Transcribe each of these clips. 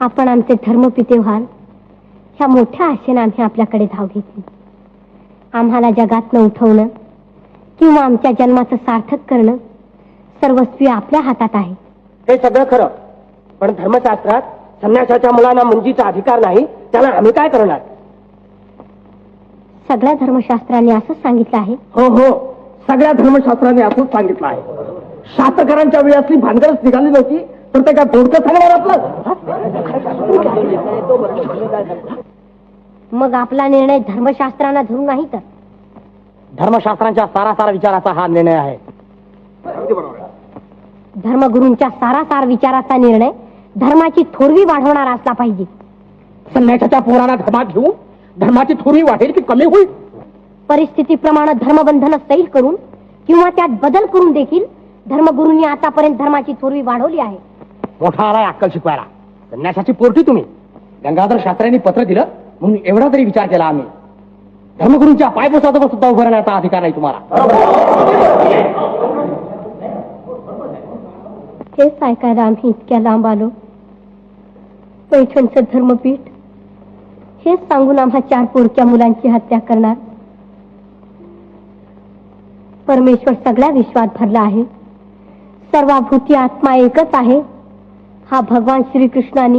आपण आमचे धर्मपिते व्हाल. ह्या मोठ्या आशेनं आम्ही आपल्याकडे धाव घेतली. आम्हाला जगातनं उठवणं किंवा आमच्या जन्माचं सार्थक करणं सर्वस्वी आपल्या हातात आहे. हे सगळं खरं. पण धर्मशास्त्रात संन्यासाच्या मुलांना मुंजीचा अधिकार नाही त्याला आम्ही काय करणार? सगळ्या धर्मशास्त्रांनी असंच सांगितलं आहे. हो हो. सगळ्या धर्मशास्त्राने असंच सांगितलं आहे. शास्त्रकारांच्या वेळी असली भानगडच निघाली नव्हती. तर ते काय थोडकं सांगणार आपलं? मग आपला निर्णय धर्मशास्त्रांना धरून नाही तर? धर्मशास्त्रांच्या सारा सारा विचाराचा हा निर्णय आहे. धर्मगुरूंच्या सारासार विचाराचा निर्णय धर्माची थोरवी वाढवणारा असला पाहिजे. संन्यासाच्या पोरांना धर्मात घेऊन धर्माची थोडी वाढेल की कमी होईल? परिस्थितीप्रमाणे धर्मबंधन सैल करून किंवा त्यात बदल करून देखील धर्मगुरूंनी आतापर्यंत धर्माची थोरवी वाढवली आहे. मोठा आलाय अक्कल शिकवायला. संन्यासाची पोरटी तुम्ही. गंगाधर शास्त्र्यांनी पत्र दिलं म्हणून एवढा तरी विचार केला आम्ही. धर्मगुरूंच्या पायपोसाजवळ सुद्धा उभं राहण्याचा अधिकार नाही तुम्हाला. हेच ऐकायला आम्ही इतक्या लांब आलो. पैठणचं धर्मपीठ. हेच सांगून आम्हा चार पोरक्या मुलांची हत्या करणार. परमेश्वर सगळ्या विश्वात भरला आहे. सर्वाभूती आत्मा एकच आहे. हा भगवान श्रीकृष्णाने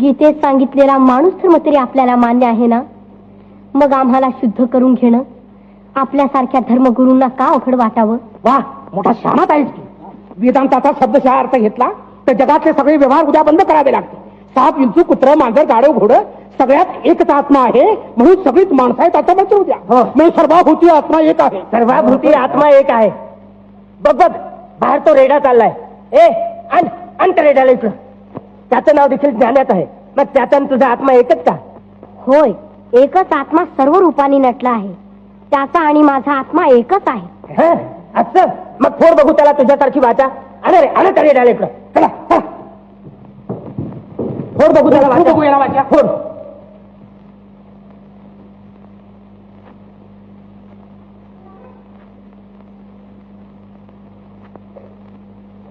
गीतेत सांगितलेला माणूस धर्म तरी आपल्याला मान्य आहे ना? मग आम्हाला शुद्ध करून घेणं आपल्यासारख्या धर्मगुरूंना का अवघड वाटावं? वा मोठा शहाणात आहेस की वेदांताचा शब्दशः अर्थ घेतला तर जगातले सगळे व्यवहार उद्या बंद करावे लागतील. साप विंचू कुत्र मांजर गाडव घोडं सगळ्यात एकच आत्मा आहे म्हणून सगळीच माणसं आहेत आता बघ उद्या. म्हणजे सर्वाभूती आत्मा एक आहे. सर्वाभूती आत्मा एक आहे. बघ बघ बाहेर तो रेडा चाललाय. ए आण. रेड्याला इकडं त्याचं नाव देखील ज्ञानात आहे. मग त्याचा आणि तुझा आत्मा एकच का? होय एकच आत्मा सर्व रूपाने नटला आहे. त्याचा आणि माझा आत्मा एकच आहे. हं? असं? मग फोड बघू त्याला तुझ्यासारखी वाचा. अरे रे अरे तरी डाले इकडं. चला चला. फोड बघू त्याला वाचा. बघू याला वाचा. फोड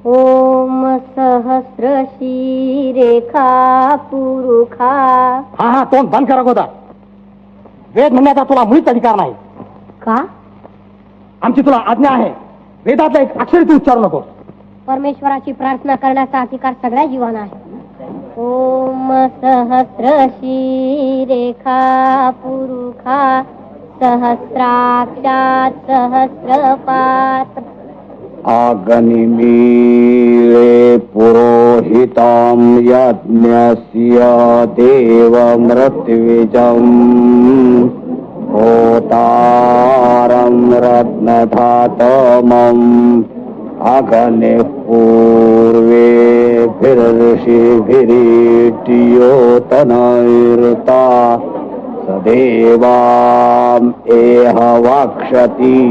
ओम सहस्र रेखा पुरुखा। हा हा तोंड बंद करा गोदा. वेद म्हणण्याचा तुला मुळीच अधिकार नाही. का? आमची तुला आज्ञा आहे. वेदातला एक अक्षर तू उच्चारू नको परमेश्वराची प्रार्थना करण्याचा अधिकार सगळ्या जीवांना आहे. ओम सहस्र रेखा पुरुखा सहस्राक्षात सहस्रपात अग्निमीळे पुरोहितां यज्ञस्य देवमृत्विजम् होतारं रत्नधातमम्। अग्निः पूर्वेभिर्षिभिरीट्योतनैर्ता सदेवाम् एह वक्षति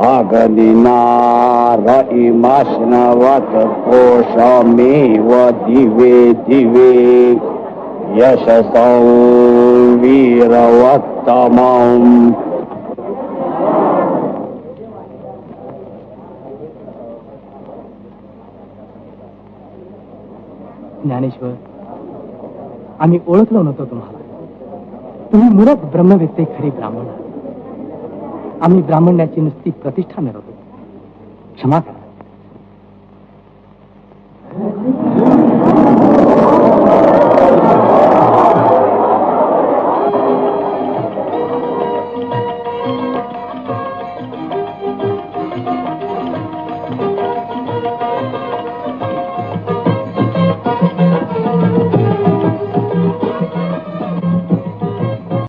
अग्निनार इमाश्नवत् कोशमेव दिवे दिवे। यशसौ वीरवत्तमम् ज्ञानेश्वर आम्ही ओळखलो नव्हतो तुम्हाला. तुम्ही मूलच ब्रह्मवेत्ते खरी ब्राह्मण आम्ही ब्राह्मण्याची नुसती प्रतिष्ठा मिळवतो. क्षमा करा.